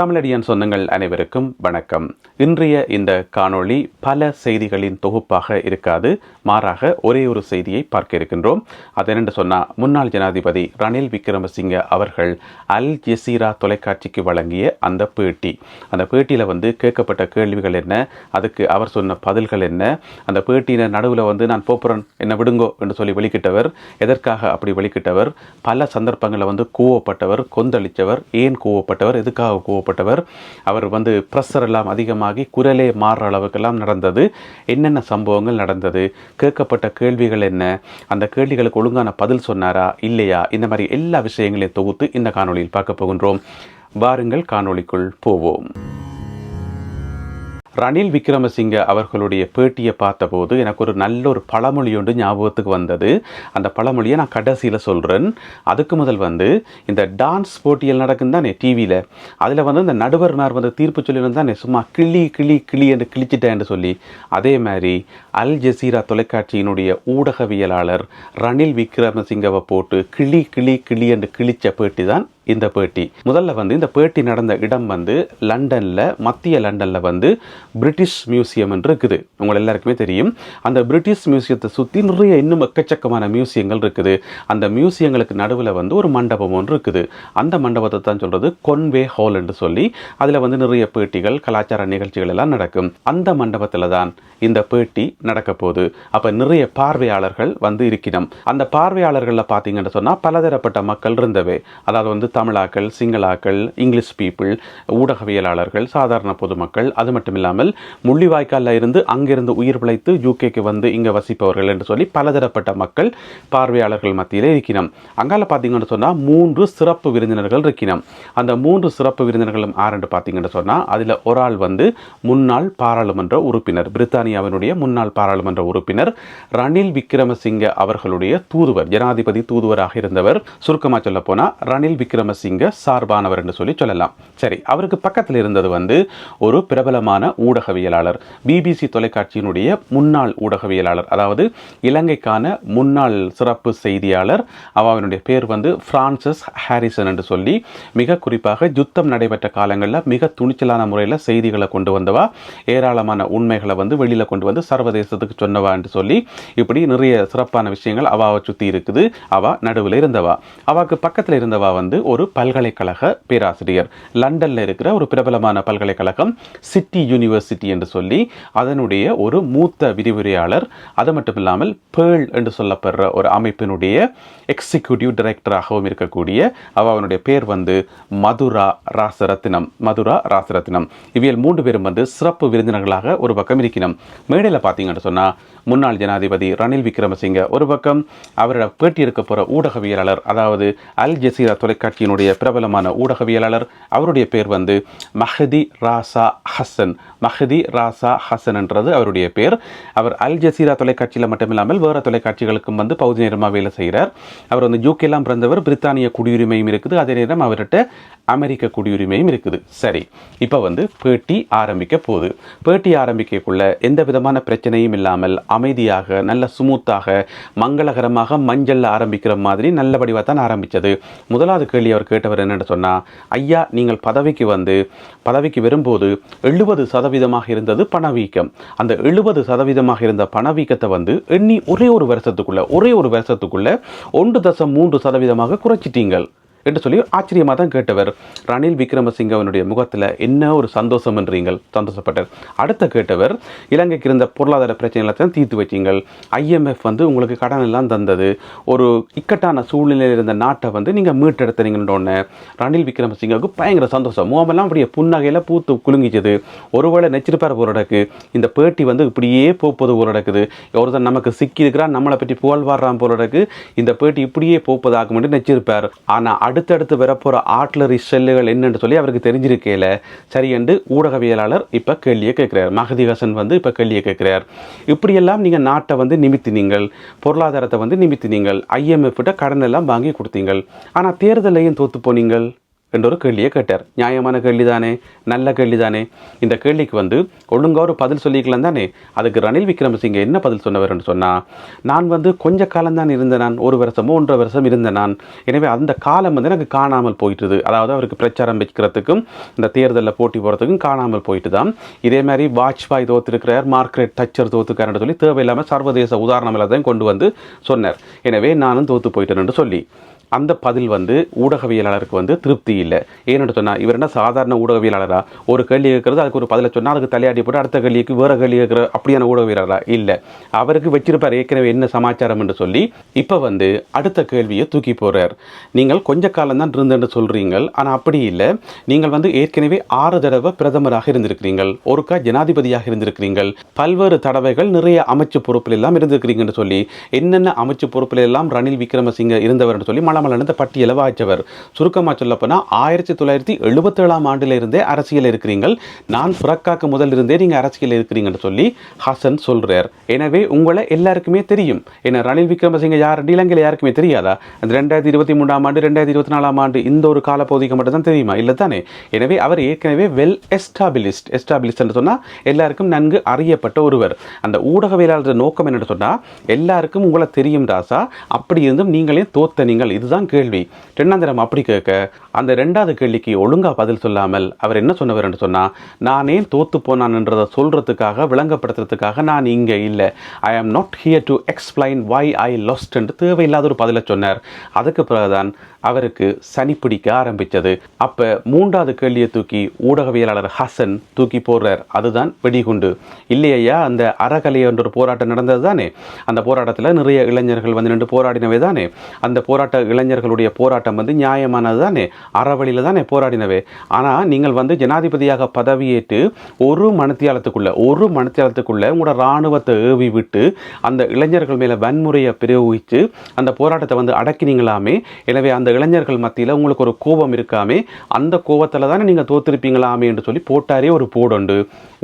தமிழடியான் சொந்தங்கள் அனைவருக்கும் வணக்கம். இன்றைய இந்த காணொளி பல செய்திகளின் தொகுப்பாக இருக்காது. மாறாக ஒரே ஒரு செய்தியை பார்க்க இருக்கின்றோம். அது என்னென்று சொன்னால் முன்னாள் ஜனாதிபதி ரணில் விக்ரமசிங்க அவர்கள் அல் ஜெசீரா தொலைக்காட்சிக்கு வழங்கிய அந்த பேட்டி. அந்த பேட்டியில் வந்து கேட்கப்பட்ட கேள்விகள் என்ன? அதுக்கு அவர் சொன்ன பதில்கள் என்ன? அந்த பேட்டியின் நடுவில் வந்து நான் போப்புறன் என்ன விடுங்கோ என்று சொல்லி வெளிக்கிட்டவர். எதற்காக அப்படி வெளிக்கிட்டவர்? பல சந்தர்ப்பங்களில் வந்து கூவப்பட்டவர் கொந்தளித்தவர் ஏன் கூவப்பட்டவர்? எதுக்காக கூவப்பட்டவர்? அவர் வந்து ப்ரெஷர் எல்லாம் அதிகமாகி குரலே மாறுற அளவுக்கெல்லாம் நடந்தது. என்னென்ன சம்பவங்கள் நடந்தது? கேட்கப்பட்ட கேள்விகள் என்ன? அந்த கேள்விகளுக்கு ஒழுங்கான பதில் சொன்னாரா? இல்லையா? இந்த மாதிரி எல்லா விஷயங்களையும் தொகுத்து இந்த காணொளியில் பார்க்க போகின்றோம். வாருங்கள் காணொளிக்குள் போவோம். ரணில் விக்ரமசிங்க அவர்களுடைய பேட்டியை பார்த்தபோது எனக்கு ஒரு நல்ல ஒரு பழமொழி ஒன்று ஞாபகத்துக்கு வந்தது. அந்த பழமொழியை நான் கடைசியில் சொல்கிறேன் அதுக்கு முதல் வந்து இந்த டான்ஸ் போட்டியில் நடக்கும் தானே டிவியில் அதில் வந்து இந்த நடுவர்னார் வந்து தீர்ப்பு சொல்லியிருந்தானே சும்மா கிளி கிளி கிளி என்று கிழிச்சிட்டேன்னு சொல்லி. அதே மாதிரி அல் ஜசீரா தொலைக்காட்சியினுடைய ஊடகவியலாளர் ரணில் விக்ரமசிங்கவை போட்டு கிளி கிளி கிளி என்று கிழிச்ச பேட்டி தான் இந்த பேட்டி. முதல்ல வந்து இந்த பேட்டி நடந்த இடம் வந்து லண்டனில் மத்திய லண்டனில் வந்து பிரிட்டிஷ் மியூசியம் என்று இருக்குது. உங்கள் எல்லாருக்குமே தெரியும். அந்த பிரிட்டிஷ் மியூசியத்தை சுற்றி நிறைய இன்னும் எக்கச்சக்கமான மியூசியங்கள் இருக்குது. அந்த மியூசியங்களுக்கு நடுவில் வந்து ஒரு மண்டபம் ஒன்று இருக்குது. அந்த மண்டபத்தை தான் சொல்கிறது கொன்வே ஹால் என்று சொல்லி அதில் வந்து நிறைய பேட்டிகள் கலாச்சார நிகழ்ச்சிகள் எல்லாம் நடக்கும். அந்த மண்டபத்தில் தான் இந்த பேட்டி நடக்க போகுது. அப்போ நிறைய பார்வையாளர்கள் வந்து இருக்கணும் அந்த பார்வையாளர்களில் பார்த்தீங்கன்னு சொன்னால் பலதரப்பட்ட மக்கள் இருந்தவை. அதாவது வந்து தமிழாக்கள் சிங்களாக்கள் இங்கிலீஷ் பீப்புள் ஊடகவியலாளர்கள் சாதாரண பொதுமக்கள் அது மட்டும் இல்லாமல் முள்ளிவாய்க்காலில் இருந்து அங்கிருந்து உயிர் பிழைத்து யூகேக்கு வந்து இங்கே வசிப்பவர்கள் என்று சொல்லி பலதரப்பட்ட மக்கள் பார்வையாளர்கள் மத்தியில் இருக்கிறோம் அங்கால பார்த்தீங்கன்னு சொன்னால் மூன்று சிறப்பு விருந்தினர்கள் இருக்கிறோம் அந்த மூன்று சிறப்பு விருந்தினர்களும் ஆரண்டு பார்த்தீங்கன்னு சொன்னால் அதில் ஒரு ஆள் வந்து முன்னாள் பாராளுமன்ற உறுப்பினர் பிரித்தானியாவினுடைய முன்னாள் பாராளுமன்ற உறுப்பினர் ரணில் விக்ரமசிங்க அவர்களுடைய தூதுவர் ஜனாதிபதி தூதுவராக இருந்தவர். சுருக்கமாக சொல்ல போனால் ரணில் விக்ரமசிங்க சார்பானவர் என்று சொல்லி சொல்லலாம். சரி அவருக்கு பக்கத்தில் இருந்தது வந்து ஒரு பிரபலமான ஊடகவியலாளர். பிபிசி தொலைக்காட்சியினுடைய முன்னாள் ஊடகவியலாளர் அதாவது இலங்கைக்கான முன்னாள் சிறப்பு செய்தியாளர். அவனுடைய பேர் வந்து பிரான்சிஸ் ஹாரிசன் என்று சொல்லி மிக குறிப்பாக யுத்தம் நடைபெற்ற காலங்களில் மிக துணிச்சலான முறையில் செய்திகளை கொண்டு வந்தவா. ஏராளமான உண்மைகளை வந்து வெளியில் கொண்டு வந்து சர்வதேசத்துக்கு சொன்னவா என்று சொல்லி இப்படி நிறைய சிறப்பான விஷயங்கள் அவாவை சுற்றி இருக்குது. அவா நடுவில் இருந்தவா. அவாக்கு பக்கத்தில் இருந்தவா வந்து ஒரு பல்கலைக்கழக பேராசிரியர். லண்டனில் இருக்கிற ஒரு பிரபலமான பல்கலைக்கழகம் சிட்டி யூனிவர்சிட்டி என்று சொல்லி அதனுடைய ஒரு மூத்த விரிவுரையாளர் அது மட்டும் இல்லாமல் பேர்ல் என்று சொல்லப்படுற ஒரு அமைப்பினுடைய எக்ஸிக்யூட்டிவ் டைரக்டராகவும் இருக்கக்கூடிய அவ அவனுடைய பேர் வந்து மதுரா ராசரத்னம் மதுரா ராசரத்னம் இவியல் மூன்று பேரும் வந்து சிறப்பு விருந்தினர்களாக ஒரு பக்கம் இருக்கணும் மேடையில் பார்த்தீங்கன்னு சொன்னால் முன்னாள் ஜனாதிபதி ரணில் விக்ரமசிங்க ஒரு பக்கம் அவரோட பேட்டி இருக்க போகிற ஊடகவியலாளர் அதாவது அல் ஜசீரா தொலைக்காட்சியினுடைய பிரபலமான ஊடகவியலாளர். அவருடைய பேர் வந்து மஹதி ராசா ஹசன். மஹதி ராசா ஹசன் என்றது அவருடைய பேர். அவர் அல் ஜசீரா தொலைக்காட்சியில் மட்டுமில்லாமல் வேறு தொலைக்காட்சிகளுக்கும் வந்து பகுதி நேரமாக வேலை செய்கிறார் அவர் வந்து யூகேலாம் பிறந்தவர் பிரித்தானிய குடியுரிமையும் இருக்குது. அதே நேரம் அவர்கிட்ட அமெரிக்க குடியுரிமையும் இருக்குது. சரி இப்போ வந்து பேட்டி ஆரம்பிக்க போகுது. பேட்டி ஆரம்பிக்கக்குள்ள எந்த விதமான பிரச்சனையும் இல்லாமல் அமைதியாக நல்ல சுமூத்தாக மங்களகரமாக மஞ்சள் ஆரம்பிக்கிற மாதிரி நல்லபடியாக தான் ஆரம்பித்தது முதலாவது கேள்வி அவர் கேட்டவர் என்னென்னு சொன்னால் ஐயா நீங்கள் பதவிக்கு வந்து பதவிக்கு வரும்போது எழுபது சதவீதமாக இருந்தது பணவீக்கம். அந்த எழுபது சதவீதமாக இருந்த பணவீக்கத்தை வந்து எண்ணி ஒரே ஒரு வருஷத்துக்குள்ள ஒரே ஒரு வருஷத்துக்குள்ள ஒன்று தசம் மூன்று சதவீதமாக குறைச்சிட்டீங்கள். என்று சொல்லி ஆச்சரியமாக தான் கேட்டவர். ரணில் விக்ரமசிங்கவனுடைய முகத்தில் என்ன ஒரு சந்தோஷம் என்றீங்கள்? சந்தோஷப்பட்டார் அடுத்த கேட்டவர் இலங்கைக்கு இருந்த பொருளாதார பிரச்சனைகளை தான் தீர்த்து வச்சீங்கள் ஐஎம்எஃப் வந்து உங்களுக்கு கடன் எல்லாம் தந்தது. ஒரு இக்கட்டான சூழ்நிலையில் இருந்த நாட்டை வந்து நீங்கள் மீட்டெடுத்தீங்கன்னொன்னே ரணில் விக்ரமசிங்கவுக்கு பயங்கர சந்தோஷம். முகமெல்லாம் அப்படியே புன்னகையில் பூத்து குலுங்கிச்சது. ஒருவேளை நெச்சிருப்பார் போராடக்கு இந்த பேட்டி வந்து இப்படியே போப்பது போராடக்குது ஒருத்தன் நமக்கு சிக்கி இருக்கிறான் நம்மளை பற்றி புகழ்வாடுறான் போராடக்கு இந்த பேட்டி இப்படியே போப்பதாகும் என்று நெச்சிருப்பார். ஆனால் அடுத்தடுத்து வரப்போகிற ஆட்லரி செல்லுகள் என்னென்னு சொல்லி அவருக்கு தெரிஞ்சிருக்கையில். சரி என்று ஊடகவியலாளர் இப்போ கேள்வியை கேட்குறார். மகதி ஹசன் வந்து இப்போ கேள்வியை கேட்குறார். இப்படியெல்லாம் நீங்கள் நாட்டை வந்து நிமித்தினீங்கள் பொருளாதாரத்தை வந்து நிமித்தினீங்கள் ஐஎம்எஃப்கிட்ட கடன் எல்லாம் வாங்கி கொடுத்தீங்கள். ஆனால் தேர்தலையும் தோற்று போனீங்கள். என்ற ஒரு கேள்வியை கேட்டார். நியாயமான கேள்வி தானே நல்ல கேள்வி தானே இந்த கேள்விக்கு வந்து ஒழுங்கா ஒரு பதில் சொல்லிக்கலாம் தானே? அதுக்கு ரணில் விக்ரமசிங்க என்ன பதில் சொன்னவர்னு சொன்னால் நான் வந்து கொஞ்ச காலம் தான் இருந்தேன் நான் ஒரு வருஷமோ ஒன்றரை வருஷம் இருந்த நான் எனவே அந்த காலம் வந்து எனக்கு காணாமல் போயிட்டுது. அதாவது அவருக்கு பிரச்சாரம் வைக்கிறதுக்கும் இந்த தேர்தலில் போட்டி போகிறதுக்கும் காணாமல் போயிட்டு தான் இதே மாதிரி வாஜ்பாய் தோத்திருக்கிறார் மார்க்ரெட் தச்சர் தோத்துக்காரன்னு சொல்லி தேவையில்லாமல் சர்வதேச உதாரணம் எல்லாத்தையும் கொண்டு வந்து சொன்னார். எனவே நானும் தோத்து போயிட்டேன் சொல்லி. அந்த பதில் வந்து ஊடகவியலாளருக்கு வந்து திருப்தி இல்லை. ஏன்னு சொன்னால் இவர் என்ன சாதாரண ஊடகவியலாளராக ஒரு கேள்வி கேட்கறது அதுக்கு ஒரு பதிலை சொன்னால் அதுக்கு தலையாட்டி போட்டு அடுத்த கேள்விக்கு வேறு கேள்வி கேட்குற அப்படியான ஊடகவியலாளரா? இல்லை. அவருக்கு வச்சிருப்பார் ஏற்கனவே என்ன சமாச்சாரம் என்று சொல்லி இப்போ வந்து அடுத்த கேள்வியை தூக்கி போகிறார் நீங்கள் கொஞ்ச காலம் தான் இருந்தேன்னு சொல்கிறீங்க ஆனால் அப்படி இல்லை. நீங்கள் வந்து ஏற்கனவே ஆறு தடவை பிரதமராக இருந்திருக்கிறீர்கள் ஒருக்கா ஜனாதிபதியாக இருந்திருக்கிறீங்கள் பல்வேறு தடவைகள் நிறைய அமைச்சு பொறுப்பில் எல்லாம் இருந்திருக்கிறீங்கன்னு சொல்லி என்னென்ன அமைச்சு பொறுப்பில் எல்லாம் ரணில் விக்ரமசிங்க இருந்தவர்னு சொல்லி மழை இந்த பட்டியலை வாய்ச்சவர் சுருக்கமாக சொல்லப்போனால் ஆயிரத்தி தொள்ளாயிரத்தி எழுபத்தேழாம் ஆண்டிலிருந்தே அரசியல் இருக்கிறீங்கள். நான் புறக்காக்கு முதல் இருந்தே நீங்கள் அரசியல் இருக்கிறீங்கன்னு சொல்லி ஹசன் சொல்றார். எனவே உங்களை எல்லாருக்குமே தெரியும். ஏன்னா ரணில் விக்ரமசிங்க யார் இலங்கையில் யாருக்குமே தெரியாதா? அந்த ரெண்டாயிரத்தி இருபத்தி மூணாம் ஆண்டு ரெண்டாயிரத்தி இருபத்தி நாலாம் ஆண்டு இந்த ஒரு காலப்பகுதிக்கு மட்டும் தான் தெரியுமா? இல்லை தானே எனவே அவர் ஏற்கனவே வெல் எஸ்டாபிலிஸ்ட் எஸ்டாபிளிஸ்ட் என்று சொன்னால் எல்லாருக்கும் நன்கு அறியப்பட்ட ஒருவர். அந்த ஊடகவியலாளர் நோக்கம் என்னென்னு சொன்னால் எல்லாருக்கும் உங்களை தெரியும் ராசா. அப்படி இருந்தும் நீங்களே தோத்த நீங்கள் இது அதுதான் கேள்வி. தென்னாந்திரம் அப்படி கேட்க அந்த ரெண்டாவது கேள்விக்கு ஒழுங்காக பதில் சொல்லாமல் அவர் என்ன சொன்னவர் என்று சொன்னால் நான் ஏன் தோத்து போனான்ன்றதை சொல்கிறதுக்காக விளங்கப்படுத்துறதுக்காக நான் இங்கே இல்லை. I am not here to explain why I lost என்று தேவையில்லாத ஒரு பதிலை சொன்னார். அதுக்கு பிறகுதான் அவருக்கு சனி பிடிக்க ஆரம்பித்தது அப்போ மூன்றாவது கேள்வியை தூக்கி ஊடகவியலாளர் ஹசன் தூக்கி போடுறார். அதுதான் வெடிகுண்டு. இல்லையா அந்த அறகலை என்ற ஒரு போராட்டம் நடந்தது தானே? அந்த போராட்டத்தில் நிறைய இளைஞர்கள் வந்து நின்று போராடினவை தானே? அந்த போராட்ட இளைஞர்களுடைய போராட்டம் வந்து நியாயமானது தானே? அறவழியில் தானே போராடினவே? ஆனால் நீங்கள் வந்து ஜனாதிபதியாக பதவியேற்று ஒரு மனத்தியாலத்துக்குள்ளே ஒரு மனத்தியாலத்துக்குள்ளே உங்களோட இராணுவத்தை ஏவி விட்டு அந்த இளைஞர்கள் மேலே வன்முறையை பிரயோகித்து அந்த போராட்டத்தை வந்து அடக்கினீங்களாமே? எனவே அந்த இளைஞர்கள் மத்தியில் உங்களுக்கு ஒரு கோபம் இருக்காமே அந்த கோபத்தில் தானே நீங்கள் தோத்திருப்பீங்களாமே என்று சொல்லி போட்டாரே ஒரு போடுண்டு.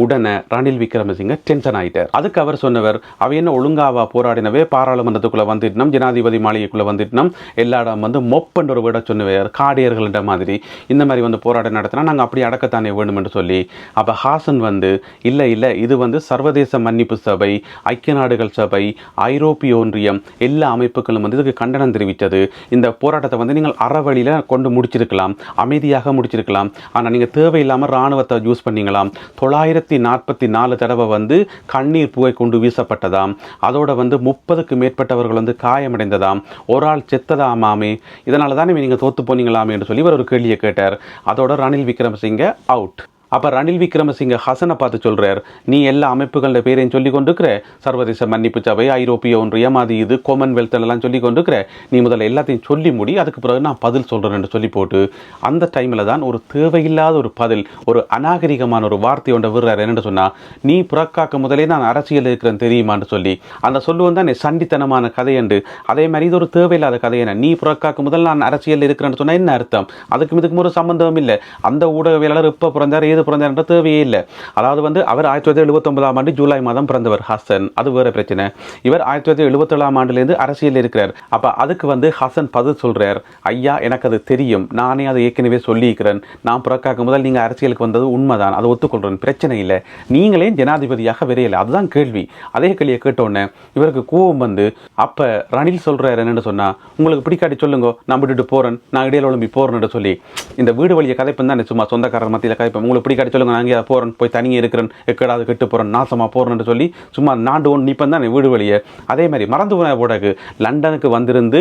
உடனே ரணில் விக்ரமசிங்க டென்ஷன் ஆயிட்டார். அதுக்கு அவர் சொன்னவர் அவ என்ன ஒழுங்காவா போராடினவே? பாராளுமன்றத்துக்குள்ளே வந்துட்டோம் ஜனாதிபதி மாளிகைக்குள்ளே வந்துட்டோம் எல்லா இடம் வந்து மொப்பன்ற ஒரு விட சொன்னவர் காடியர்கள்ன்ற மாதிரி. இந்த மாதிரி வந்து போராட்டம் நடத்தினா நாங்கள் அப்படி அடக்கத்தானே வேணும் என்று சொல்லி. அப்போ ஹாசன் வந்து இல்லை இல்லை இது வந்து சர்வதேச மன்னிப்பு சபை ஐக்கிய நாடுகள் சபை ஐரோப்பிய ஒன்றியம் எல்லா அமைப்புகளும் வந்து இதுக்கு கண்டனம் தெரிவித்தது. இந்த போராட்டத்தை வந்து வந்து நீங்கள் அறவழியில் கொண்டு முடிச்சிருக்கலாம் அமைதியாக முடிச்சிருக்கலாம். ஆனால் நீங்கள் தேவையில்லாமல் இராணுவத்தை யூஸ் பண்ணிங்களாம். தொள்ளாயிரத்தி நாற்பத்தி நாலு தடவை வந்து கண்ணீர் புகை கொண்டு வீசப்பட்டதாம். அதோட வந்து முப்பதுக்கு மேற்பட்டவர்கள் வந்து காயமடைந்ததாம். ஒரு ஆள் செத்ததாமாமே இதனால தானே நீங்கள் தோத்து போனீங்களாமே என்று சொல்லி இவர் ஒரு கேள்வியை கேட்டார். அதோட ரணில் விக்ரமசிங்க அவுட் அப்போ ரணில் விக்ரமசிங்க ஹசனை பார்த்து சொல்கிறார் நீ எல்லா அமைப்புகளோட பேரையும் சொல்லி கொண்டிருக்கிற? சர்வதேச மன்னிப்பு சபை ஐரோப்பிய ஒன்றியம் அது இது காமன்வெல்த் எல்லாம் சொல்லி கொண்டிருக்கிற? நீ முதல்ல எல்லாத்தையும் சொல்லி முடி அதுக்கு பிறகு நான் பதில் சொல்கிறேன்னு சொல்லி போட்டு அந்த டைமில் தான் ஒரு தேவையில்லாத ஒரு பதில் ஒரு அநாகரிகமான ஒரு வார்த்தை ஒன்றை விடுறாரு. என்னென்னு சொன்னால் நீ புறக்காக்க முதலே நான் அரசியல் இருக்கிறேன் தெரியுமான்னு சொல்லி. அந்த சொல்லுவன் தான் சண்டித்தனமான கதையண்டு அதே மாதிரி இது ஒரு தேவையில்லாத கதை என்ன? நீ புறக்காக்க முதல் நான் அரசியல் இருக்கிறேன்னு சொன்னால் என்ன அர்த்தம்? அதுக்கும் இதுக்கும் ஒரு சம்பந்தம் இல்லை. அந்த ஊடகவியலாளர் இப்போ பிறந்தார் மீது பிறந்தார் என்ற தேவையே இல்லை. அதாவது வந்து அவர் ஆயிரத்தி தொள்ளாயிரத்தி எழுபத்தொன்பதாம் ஆண்டு ஜூலை மாதம் பிறந்தவர் ஹசன். அது வேற பிரச்சனை. இவர் ஆயிரத்தி தொள்ளாயிரத்தி எழுபத்தேழாம் ஆண்டுலேருந்து அரசியல் இருக்கிறார். அப்போ அதுக்கு வந்து ஹசன் பதில் சொல்றார். ஐயா எனக்கு அது தெரியும். நானே அதை ஏற்கனவே சொல்லியிருக்கிறேன். நான் புறக்காக்க முதல் நீங்கள் அரசியலுக்கு வந்தது உண்மைதான். அதை ஒத்துக்கொள்கிறேன் பிரச்சனை இல்லை. நீங்களே ஜனாதிபதியாக விரையலை அதுதான் கேள்வி. அதே கேள்வியை கேட்டோன்னே இவருக்கு கூவம் வந்து அப்போ ரணில் சொல்கிறார் என்னன்னு சொன்னா உங்களுக்கு பிடிக்காட்டி சொல்லுங்க. நான் விட்டுட்டு போறேன். நான் இடையில ஒழும்பி போகிறேன்னு சொல்லி. இந்த வீடு வழியை கதைப்பேன் தான் சும்மா சொந்தக்காரர் மத்தியில் கதைப்பேன். உங்களுக்கு பிடிக்காட்டி சொல்லுங்க நான் இங்கே போகிறேன் போய் தனியாக இருக்கிறேன் எக்கடாது கெட்டு போகிறேன் நாசமாக போகிறேன்னு சொல்லி சும்மா நாண்டு ஒன்று நிப்பன் தான் வீடு வழியை. அதே மாதிரி மறந்து போன போடக்கு லண்டனுக்கு வந்திருந்து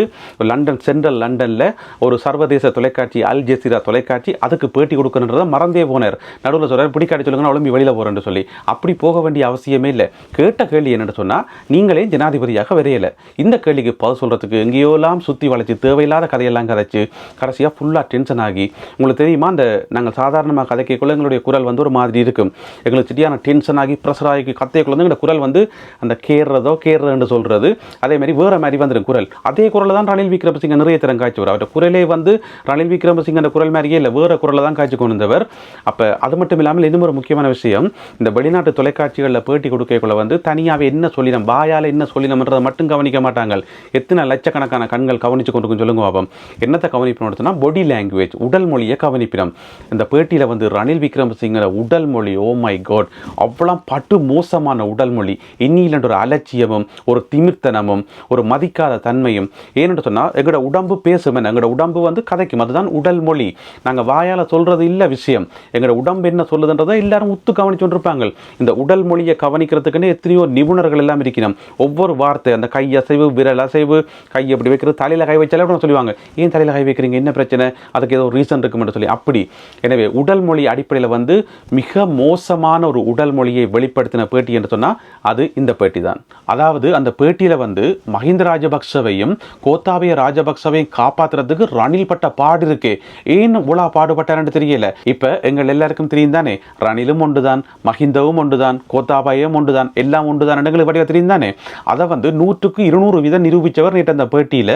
லண்டன் சென்ட்ரல் லண்டனில் ஒரு சர்வதேச தொலைக்காட்சி அல் ஜெசீரா தொலைக்காட்சி அதுக்கு பேட்டி கொடுக்கணுன்றதை மறந்தே போனார். நடுவில் சொல்கிறார் பிடிக்காட்டி சொல்லுங்க நான் வெளியில் போகிறேன்னு சொல்லி. அப்படி போக வேண்டிய அவசியமே இல்லை. கேட்ட கேள்வி என்னென்னு சொன்னால் நீங்களே ஜனாதிபதியாக விரையலை. இந்த கேள்விக்கு பதில் சொல்கிறதுக்கு எங்கேயோலாம் சுற்றி வளைச்சி தேவையில்லாத கதையெல்லாம் கதைச்சு கடைசியாக ஃபுல்லாக டென்ஷன் ஆகி உங்களுக்கு தெரியுமா அந்த நாங்கள் சாதாரணமாக கதைக்குள்ள எங்களுடைய எங்களுடைய குரல் வந்து ஒரு மாதிரி இருக்கும். எங்களுக்கு சரியான டென்ஷன் ஆகி ப்ரெஷர் ஆகி கத்தைக்குள்ள வந்து எங்களோட குரல் வந்து அந்த கேடுறதோ கேடுறதுன்னு சொல்கிறது அதே மாதிரி வேறு மாதிரி வந்துடும் குரல். அதே குரலில் தான் ரணில் விக்ரமசிங்க நிறைய திறன் காய்ச்சி வரும் அவருடைய குரலே வந்து ரணில் விக்ரமசிங்க குரல் மாதிரியே இல்லை வேறு குரலில் தான் காய்ச்சி கொண்டிருந்தவர். அப்போ அது மட்டும் இல்லாமல் இன்னும் ஒரு முக்கியமான விஷயம். இந்த வெளிநாட்டு தொலைக்காட்சிகளில் பேட்டி கொடுக்கக்குள்ள வந்து தனியாகவே என்ன சொல்லினோம் வாயால் என்ன சொல்லினோம்ன்றதை மட்டும் கவனிக்க மாட்டாங்க. எத்தனை லட்சக்கணக்கான கண்கள் கவனித்து கொண்டு சொல்லுங்க பாபம். என்னத்தை கவனிப்பினோம் பாடி லாங்குவேஜ் உடல் மொழியை கவனிப்பினோம். இந்த பேட்டியில் வந்து ரணில் விக்ரம் விக்ரம் சிங்கோட உடல் மொழி ஓ மை காட் அவ்வளோ பட்டு மோசமான உடல் மொழி. இன்னிலன்ற ஒரு அலட்சியமும் ஒரு திமிர்த்தனமும் ஒரு மதிக்காத தன்மையும். ஏன்னு சொன்னால் எங்களோட உடம்பு பேசும் எங்களோட உடம்பு வந்து கதைக்கும். அதுதான் உடல் மொழி. நாங்கள் வாயால் சொல்கிறது இல்லை விஷயம். எங்களோட உடம்பு என்ன சொல்லுதுன்றதை எல்லாரும் உத்து கவனிச்சுருப்பாங்க இந்த உடல் மொழியை கவனிக்கிறதுக்குன்னு எத்தனையோ நிபுணர்கள் எல்லாம் இருக்கணும். ஒவ்வொரு வார்த்தை அந்த கை அசைவு விரல் அசைவு கை எப்படி வைக்கிறது தலையில் கை வச்சாலே கூட சொல்லுவாங்க. ஏன் தலையில் கை வைக்கிறீங்க? என்ன பிரச்சனை? அதுக்கு ஏதோ ரீசன் இருக்குமென்று சொல்லி. அப்படி. எனவே உடல் மொழி அடிப்படையில் வந்து மிக மோசமான ஒரு உடல் மொழியை வெளிப்படுத்தின பேட்டி என்று சொன்னால் அது இந்த பேட்டி தான். அதாவது அந்த பேட்டியில் வந்து மஹிந்த ராஜபக்சவையும் கோத்தாபய ராஜபக்சவையும் காப்பாத்துறதுக்கு ரணில் பட்ட பாடு இருக்கே. ஏன் உலா பாடுபட்டாருன்னு தெரியல. இப்போ எங்கள் எல்லாருக்கும் தெரியும் தானே ரணிலும் ஒன்றுதான் மஹிந்தவும் ஒன்றுதான் கோத்தாபாயும் ஒன்றுதான் எல்லாம் ஒன்றுதான் எங்களுக்கு வடிவ தெரியும் தானே அதை வந்து நூற்றுக்கு இருநூறு வீதம் நிரூபித்தவர் நேற்று அந்த பேட்டியில்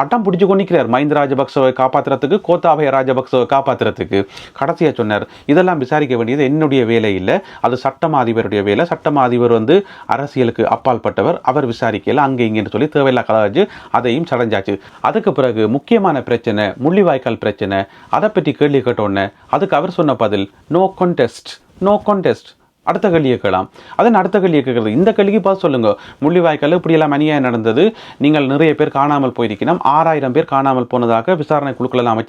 அட்டம் பிடிச்சு கொண்டிருக்கிறார். மஹிந்த ராஜபக்சவை காப்பாற்றுறதுக்கு கோத்தாபய ராஜபக்சவை காப்பாற்றுறதுக்கு கடைசியாக சொன்னார். இதெல்லாம் விசாரிக்க வேண்டியது என்னுடைய வேலை இல்லை. அது சட்டமா அதிபருடைய வேலை. சட்டமா அதிபர் வந்து அரசியலுக்கு அப்பால் பட்டவர் அவர் விசாரிக்கல அங்கே இங்கேன்னு சொல்லி தேவையில்லா கலாச்சு அதையும் சடைஞ்சாச்சு. அதுக்கு பிறகு முக்கியமான பிரச்சனை முள்ளிவாய்க்கால் பிரச்சனை அதை பற்றி கேள்வி கேட்டோன்னே அதுக்கு அவர் சொன்ன பதில் நோ contest நோ contest. அடுத்த கேள்வியை கேட்கலாம் அதன் அடுத்த கேள்வியை கேட்கறது இந்த கேள்விக்கு பார்த்து சொல்லுங்க. முள்ளிவாய்க்கால் இப்படியெல்லாம் அநியாயம் நடந்தது. நீங்கள் நிறைய பேர் காணாமல் போயிருக்கணும் ஆறாயிரம் பேர் காணாமல் போனதாக விசாரணை குழுக்கள் அமைச்ச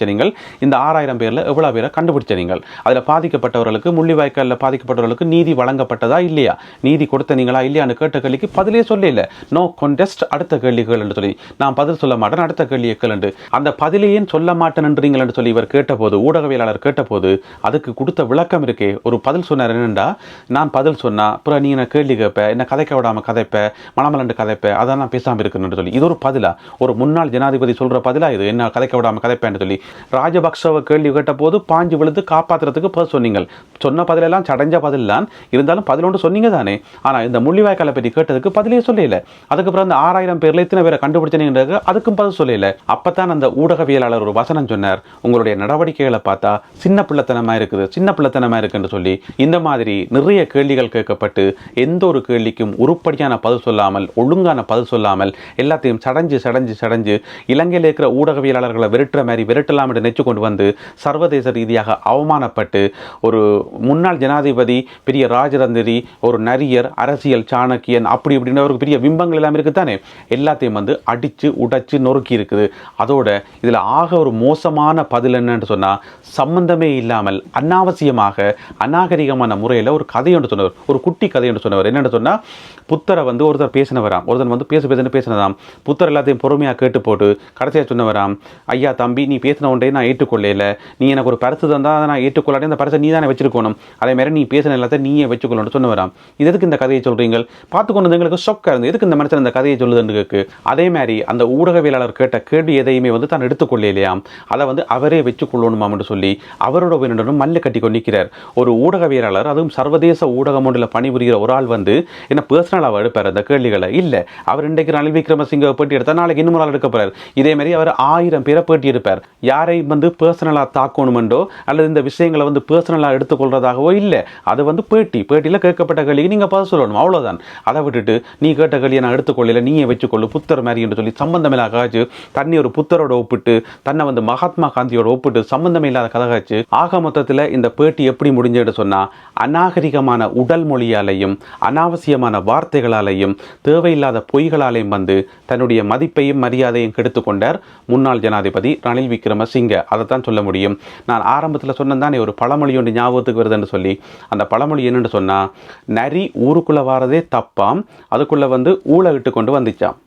இந்த ஆறாயிரம் பேரில் எவ்வளோ பேரை கண்டுபிடிச்சீங்கள் அதில் பாதிக்கப்பட்டவர்களுக்கு முள்ளிவாய்க்காலில் பாதிக்கப்பட்டவர்களுக்கு நீதி வழங்கப்பட்டதா இல்லையா? நீதி கொடுத்த நீங்களா இல்லையான்னு கேட்ட கேள்விக்கு பதிலே சொல்லல. நோ கொண்டெஸ்ட் அடுத்த கேள்விகள் என்று சொல்லி. நான் பதில் சொல்ல மாட்டேன் அடுத்த கேள்வியை என்று. அந்த பதிலையே சொல்ல மாட்டேன்றீங்கள் என்று சொல்லி இவர் கேட்டபோது ஊடகவியலாளர் கேட்டபோது அதுக்கு கொடுத்த விளக்கம் இருக்கே. ஒரு பதில் சொன்னார் என்னென்றா? நான் பதில் சொன்னால் அப்புறம் நீ என்ன கேள்வி கேட்ப என்ன கதைக்க விடாமல் கதைப்ப? மலமலண்டு கதைப்ப? அதான் நான் பேசாமல் இருக்கணும்னு சொல்லி. இது ஒரு பதிலாக ஒரு முன்னாள் ஜனாதிபதி சொல்கிற பதிலாக இது? என்ன கதைக்க விடாமல் கதைப்பேன்னு சொல்லி. ராஜபக்சவை கேள்வி கேட்ட போது பாஞ்சு விழுந்து காப்பாற்றுறதுக்கு பதில் சொன்னீங்கள். சொன்ன பதிலெல்லாம் சடைஞ்ச பதில்லாம் இருந்தாலும் பதில் ஒன்று சொன்னீங்க தானே. ஆனால் இந்த முள்ளிவாய்க்காலை பற்றி கேட்டதுக்கு பதிலே சொல்லல அதுக்கப்புறம் அந்த ஆறாயிரம் பேரில் இத்தனை பேரை கண்டுபிடிச்சனீங்க அதுக்கும் பதில் சொல்லல அப்பதான் அந்த ஊடகவியலாளர் ஒரு வசனம் சொன்னார். உங்களுடைய நடவடிக்கைகளை பார்த்தா சின்ன பிள்ளைத்தனமாக இருக்குது சின்ன பிள்ளைத்தனமாக இருக்குன்னு சொல்லி. இந்த மாதிரி நிறைய கேள்விகள் கேட்கப்பட்டு எந்த ஒரு கேள்விக்கும் உருப்படியான பதில் சொல்லாமல் ஒழுங்கான பதில் சொல்லாமல் எல்லாத்தையும் சடைஞ்சு சடைஞ்சு சடைஞ்சு இலங்கையில் இருக்கிற ஊடகவியலாளர்களை விரட்டுற மாதிரி விரட்டலாம் என்று நினைச்சு கொண்டு வந்து சர்வதேச ரீதியாக அவமானப்பட்டு ஒரு முன்னாள் ஜனாதிபதி பெரிய ராஜதந்திரி ஒரு நரியர் அரசியல் சாணக்கியன் அப்படி இப்படின்னு ஒரு பெரிய பிம்பங்கள் எல்லாம் இருக்குதானே? எல்லாத்தையும் வந்து அடிச்சு உடைச்சு நொறுக்கி இருக்குது. அதோட இதில் ஆக ஒரு மோசமான பதில் என்னன்னு சொன்னால் சம்பந்தமே இல்லாமல் அனாவசியமாக அநாகரிகமான முறையில் ஒரு கதை ஒன்று சொன்னவர் ஒரு குட்டி கதை ஒன்று சொன்னவர். என்னென்னு சொன்னால் புத்தரை வந்து ஒருத்தர் பேசினவராம். ஒருத்தர் வந்து பேச பேசுன்னு பேசினதாம். புத்தர் எல்லாத்தையும் பொறுமையாக கேட்டு போட்டு கடைசியாக சொன்னவராம் ஐயா தம்பி நீ பேசின ஒன்றே நான் ஏற்றுக்கொள்ளல. நீ எனக்கு ஒரு பரிசு தந்தால் அதை நான் ஏற்றுக்கொள்ளாட்டி அந்த பரிசை நீ தானே வச்சிருக்கணும். அதே மாதிரி நீ பேசின எல்லாத்தையும் நீயே வச்சுக்கொள்ளணும்னு சொன்னவராம். இது எதுக்கு இந்த கதையை சொல்கிறீங்க பார்த்து கொண்டு எங்களுக்கு ஷொக்காக இருந்து எதுக்கு இந்த மனுஷன் இந்த கதையை சொல்லுதுன்னு கேட்கு? அதே மாதிரி அந்த ஊடகவியலாளர் கேட்ட கேள்வி எதையுமே வந்து தான் எடுத்துக்கொள்ளையிலையாம் அதை வந்து அவரே வச்சுக்கொள்ளணுமாம்னு சொல்லி அவரோட உயிரினரும் மல்லு கட்டி கொண்டு நிற்கிறார் ஒரு ஊடகவியலாளர் அதுவும் சர்வதேச ஊடகம் ஒன்றில் பணிபுரிகிற ஒரு ஆள் வந்து என்ன பர்சனலாக எடுப்பார் அந்த கேள்விகளை? இல்லை அவர் இன்றைக்கு ரணில் விக்ரமசிங்க பேட்டி எடுத்தால் நாளைக்கு இன்னும் ஒரு ஆள் எடுக்க இதே மாதிரி அவர் ஆயிரம் பேரை பேட்டி எடுப்பார். யாரை வந்து பர்சனலாக தாக்கணுமெண்டோ அல்லது இந்த விஷயங்களை வந்து பர்சனலாக எடுத்துக்கொள்றதாகவோ இல்லை அது வந்து பேட்டி. பேட்டியில் கேட்கப்பட்ட கேள்விக்கு நீங்கள் பதில் சொல்லணும் அவ்வளோதான் அதை விட்டுட்டு நீ கேட்ட கேள்வியை நான் எடுத்துக்கொள்ளல நீயே வச்சுக்கொள்ளு புத்தர் மாதிரி என்று சொல்லி சம்பந்தமில்லாத காய்ச்சி தன்னை ஒரு புத்தரோட ஒப்பிட்டு தன்னை வந்து மகாத்மா காந்தியோட ஒப்பிட்டு சம்பந்தமே இல்லாத கதை காய்ச்சி ஆக மொத்தத்தில் இந்த பேட்டி எப்படி முடிஞ்சதுன்னு சொன்னால் அதிகமான உடல் மொழியாலையும் அனாவசியமான வார்த்தைகளாலையும் தேவையில்லாத பொய்களாலையும் வந்து தன்னுடைய மதிப்பையும் மரியாதையும் கெடுத்து கொண்டார் முன்னாள் ஜனாதிபதி ரணில் விக்ரமசிங்க. தான் சொல்ல முடியும். நான் ஆரம்பத்தில் சொன்னதானே ஒரு பழமொழி ஒன்று ஞாபகத்துக்கு வருதுன்னு சொல்லி. அந்த பழமொழி என்னென்னு சொன்னால் நரி ஊருக்குள்ளே வாரதே தப்பாம் அதுக்குள்ளே வந்து ஊழ இட்டு கொண்டு வந்துச்சாம்.